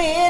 te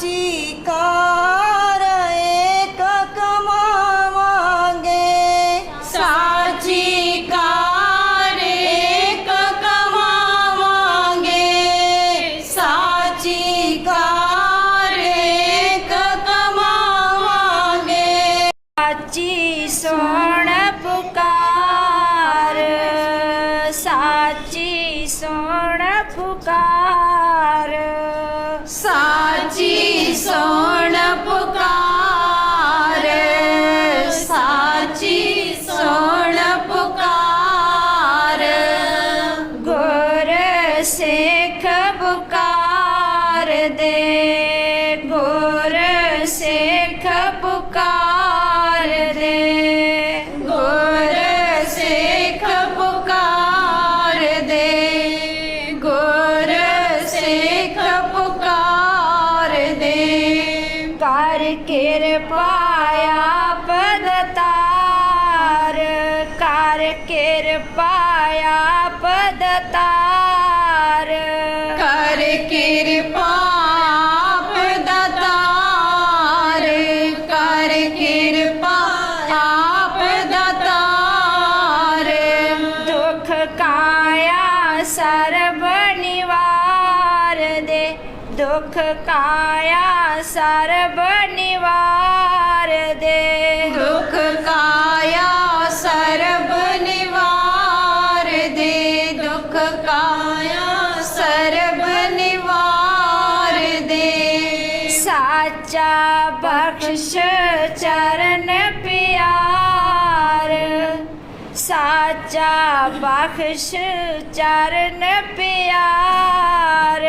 चीकार एक कमा car एक कमा मांगे कार एक कमा साची सोण पुकार। साची सोण पुकार। ਸਿੱਖ ਪੁਕਾਰ ਦੇ ਗੁਰ ਸਿੱਖ ਪੁਕਾਰ ਦੇ ਗੁਰ ਸਿੱਖ ਪੁਕਾਰ ਦੇ ਗੁਰ ਸਿੱਖ ਪੁਕਾਰ ਦੇ ਕਰ ਕਿਰਪਾਇਆ ਪਦਤਾਰ ਕਰ ਕਿਰਪਾਇਆ ਪਦਤਾਰ भार निवार दे। दुख काया सर्व निवार दे। दुख काया सर्व निवार दे। साचा बख्श चरण प्यार। साचा बख्श चरण प्यार।